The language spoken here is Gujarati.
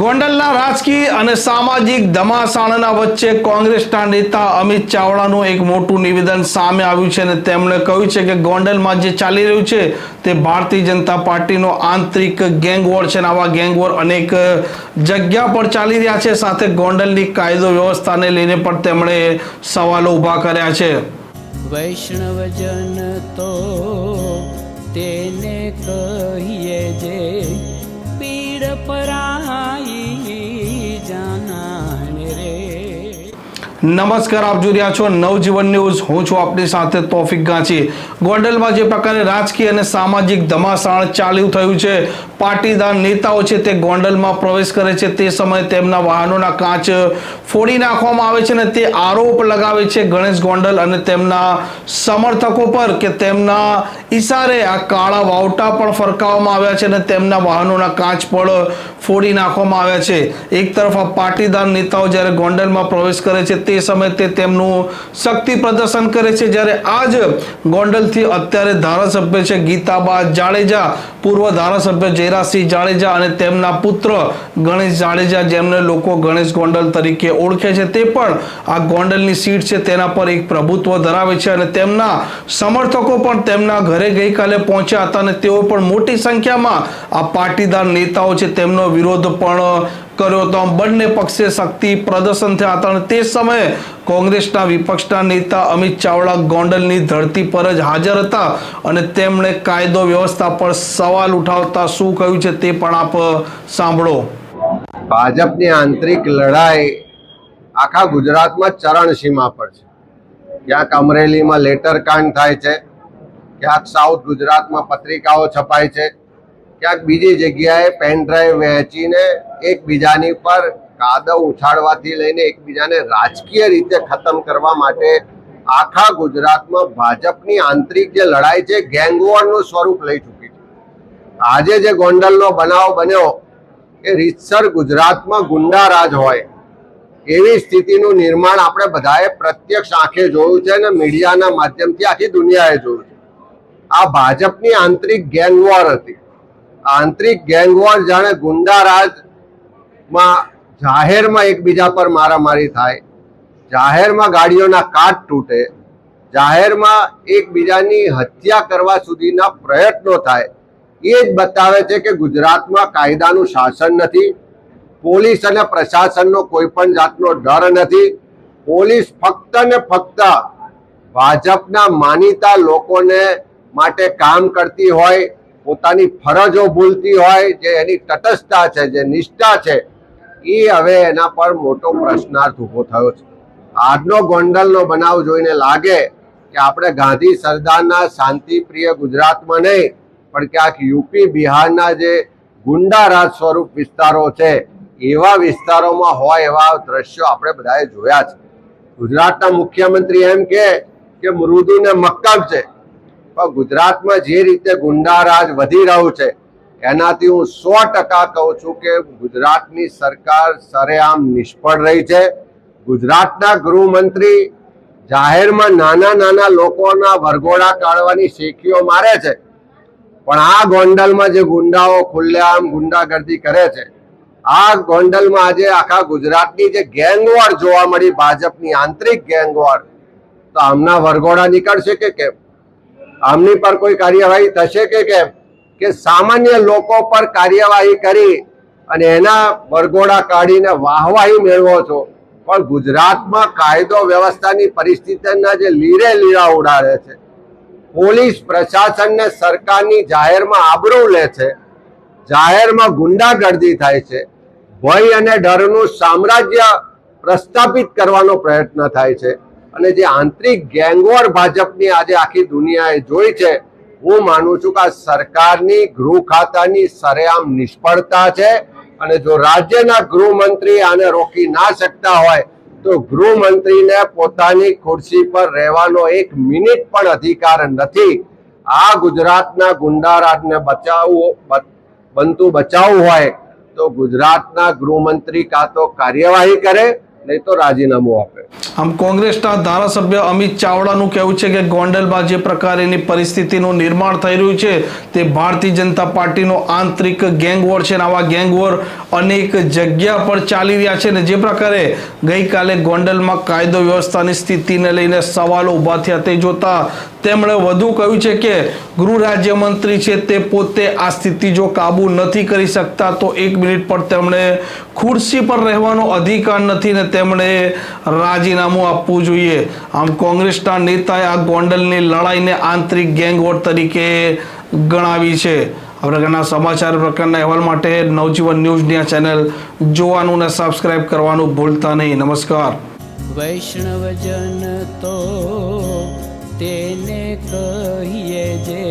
ગોંડલના રાજકીય અને સામાજિક ધમાસાણના વચ્ચે કોંગ્રેસના નેતા અમિત ચાવડાનું એક મોટું નિવેદન સામે આવ્યું છે અને તેમણે કહ્યું છે કે ગોંડલમાં જે ચાલી રહ્યું છે તે ભારતીય જનતા પાર્ટીનો આંતરિક ગેંગવોર છે અને આવા ગેંગવોર અનેક જગ્યા પર ચાલી રહ્યા છે. સાથે ગોંડલની કાયદો વ્યવસ્થાને લઈને પણ તેમણે સવાલો ઊભા કર્યા છે. વૈષ્ણવજન તો તેને કહીએ જે પીડ પરાઈ નમસ્કાર, આપ જોઈ રહ્યા છો નવજીવન ન્યૂઝ. હું છું આપની સાથે તોફિક ગાંચી. ગોંડલમાં જે પ્રકારે રાજકીય અને સામાજિક ધમાસાણ ચાલ્યું થયું છે, પાટીદાર નેતાઓ છે તે ગોંડલમાં પ્રવેશ કરે છે. તે સમયે તેમના વાહનોના કાચ ફોડી નાખવામાં આવે છે અને તે આરોપ લગાવે છે ગણેશ ગોંડલ અને તેમના સમર્થકો પર કે તેમના ઈશારે આ કાળા વાવટા પણ ફરકાવવામાં આવ્યા છે અને તેમના વાહનોના કાચ પણ ફોડી નાખવામાં આવ્યા છે. એક તરફ આ પાટીદાર નેતાઓ જ્યારે ગોંડલમાં પ્રવેશ કરે છે તે સમયે તે તેમનું શક્તિ પ્રદર્શન કરે છે. જ્યારે આજ ગોંડલથી અત્યારે ધારાસભ્ય છે ગીતાબા જાડેજા, પૂર્વ ધારાસભ્ય જયરાજસિંહ જાડેજા અને તેમના પુત્ર ગણેશ જાડેજા જેમને લોકો ગણેશ ગોંડલ તરીકે ઓળખે છે. તે પણ આ ગોંડલની સીટ છે, તેના પર એક પ્રભુત્વ ધરાવે છે અને તેમના સમર્થકો પણ તેમના ઘરે ગઈકાલે પહોંચ્યા હતા અને તેઓ પણ મોટી સંખ્યામાં આ પાટીદાર નેતાઓ છે. તેમનો વિરોધ પણ કર્યો હતો આમ બંને પક્ષે શક્તિ પ્રદર્શન થયા હતા અને તે સમયે કોંગ્રેસના વિપક્ષના નેતા અમિત ચાવડા ગોંડલની ધરતી પર જ હાજર હતા અને તેમણે કાયદો વ્યવસ્થા પર સવાલ ઉઠાવતા શું કહ્યું છે તે પણ આપ સાંભળો. ભાજપની આંતરિક લડાઈ આખા ગુજરાતમાં ચરણસીમા પર છે. ક્યાંક અમરેલીમાં લેટર કાંડ થાય છે, ક્યાંક સાઉથ ગુજરાતમાં પત્રિકાઓ છપાય છે ક્યાંક બીજી જગ્યાએ પેન ડ્રાઈવ વહેંચીને એકબીજાની પર કાદવ ઉછાળવાથી લઈને એકબીજાને રાજકીય રીતે ખતમ કરવા માટે આખા ગુજરાતમાં ભાજપની આંતરિક જે લડાઈ છે ગેંગવોરનું સ્વરૂપ લઈ ચૂકી છે. આજે જે ગોંડલનો બનાવ બન્યો, એ રીતસર ગુજરાતમાં ગુંડારાજ હોય, એવી સ્થિતિનું નિર્માણ આપણે બધાએ પ્રત્યક્ષ આંખે જોયું છે અને મીડિયાના માધ્યમથી આખી દુનિયાએ જોયું છે. આ ભાજપની આંતરિક ગેંગવોર હતી. આંતરિક ગેંગવોર જાણે ગુંડારાજમાં જાહેરમાં એકબીજા પર મારામારી થાય, જાહેરમાં ગાડીઓના કાચ તૂટે, જાહેરમાં એકબીજાની હત્યા કરવા સુધીના પ્રયત્નો થાય, એ જ બતાવે છે કે ગુજરાતમાં કાયદાનું શાસન નથી, પોલીસ અને પ્રશાસનનો કોઈ પણ જાતનો ડર નથી, પોલીસ ફક્ત ને ફક્ત ભાજપના માનીતા લોકોને માટે કામ કરતી હોય પોતાની ફરજો ભૂલતી હોય, જે એની તટસ્થતા છે, જે નિષ્ઠા છે એ હવે એના પર મોટો પ્રશ્નાર્થ ઊભો થયો છે. આજનો ગોંડલનો બનાવ જોઈને લાગે કે આપણે ગાંધી સરદારના શાંતિપ્રિય ગુજરાતમાં નહીં, પણ ક્યાંક યુપી બિહારના જે ગુંડા રાજ સ્વરૂપ વિસ્તારો છે, એવા વિસ્તારોમાં હોય એવા દ્રશ્યો આપણે બધાએ જોયા છે. ગુજરાતના મુખ્યમંત્રી એમ કે કે મૃદુ ને મક્કમ છે. પણ ગુજરાતમાં જે રીતે ગુંડારાજ વધી રહ્યું છે, એનાથી હું સો ટકા કહું છું કે ગુજરાતની સરકાર સરેઆમ નિષ્ફળ રહી છે. ગુજરાતના ગૃહમંત્રી જાહેરમાં નાના નાના લોકોના વરઘોડા કાઢવાની શેખીઓ મારે છે. પણ આ ગોંડલમાં જે ગુંડાઓ ખુલ્લેઆમ ગુંડાગર્દી કરે છે, આ ગોંડલમાં આજે આખા ગુજરાતની જે ગેંગવોર જોવા મળી, ભાજપની આંતરિક ગેંગવોર, તો આમના વરઘોડા નીકળશે કે કેમ? આમની પર કોઈ કાર્યવાહી થશે કે કેમ? કે સામાન્ય લોકો પર કાર્યવાહી કરી અને એના બરગોડા કાઢીને વાહવાહી મેળવો છો. પણ ગુજરાતમાં કાયદો વ્યવસ્થાની પરિસ્થિતિના જે લીરે લીરા ઉડાડે છે. પોલીસ પ્રશાસનને સરકારની જાહેરમાં આબરૂ લે છે. જાહેરમાં ગુંડાગર્દી થાય છે. ભય અને ડરનું સામ્રાજ્ય પ્રસ્થાપિત કરવાનો પ્રયત્ન થાય છે. અને જે આંતરિક ગેંગવોર ભાજપની આજે આખી દુનિયાએ જોઈ છે, હું માનું છું કે આ સરકારની ગૃહ ખાતાની સરેઆમ નિષ્ફળતા છે અને જો રાજ્યના ગૃહમંત્રી આને રોકી ના શકતા હોય, તો ગૃહમંત્રીને પોતાની ખુરશી પર રહેવાનો એક મિનિટ પણ અધિકાર નથી. આ ગુજરાતના ગુંડારાજને બચાવવું બનતું બચાવવું હોય, તો ગુજરાતના ગૃહમંત્રી કાં તો કાર્યવાહી કરે નહીં તો રાજીનામું આપે. આમ કોંગ્રેસના ધારાસભ્ય અમિત ચાવડાનું કહેવું છે કે ગોંડલમાં જે પ્રકારેની પરિસ્થિતિનું નિર્માણ થઈ રહ્યું છે. તે ભારતીય જનતા પાર્ટીનો આંતરિક ગેંગવોર છે અને આવા ગેંગવોર અનેક જગ્યા પર ચાલી રહ્યા છે ને જે પ્રકારે ગઈકાલે ગોંડલમાં કાયદો વ્યવસ્થાની સ્થિતિને લઈને સવાલો ઊભા થયા તે જોતા તેમણે વધુ કહ્યું છે કે ગૃહ રાજ્યમંત્રી છે તે પોતે આ સ્થિતિ જો કાબુ નથી કરી શકતા તો એક મિનિટ પર તેમણે ખુરશી પર રહેવાનો અધિકાર નથી ને તેમણે રાજીનામું આપવું જોઈએ. આમ કોંગ્રેસના નેતાએ આ ગોંડલની લડાઈને આંતરિક ગેંગવોર તરીકે ગણાવી છે. આ પ્રકારના સમાચાર પ્રકારના અહેવાલ માટે નવજીવન ન્યૂઝની આ ચેનલ જોવાનું ને સબસ્ક્રાઇબ કરવાનું ભૂલતા નહીં. નમસ્કાર. વૈષ્ણવજન તો તેને કહીએ જે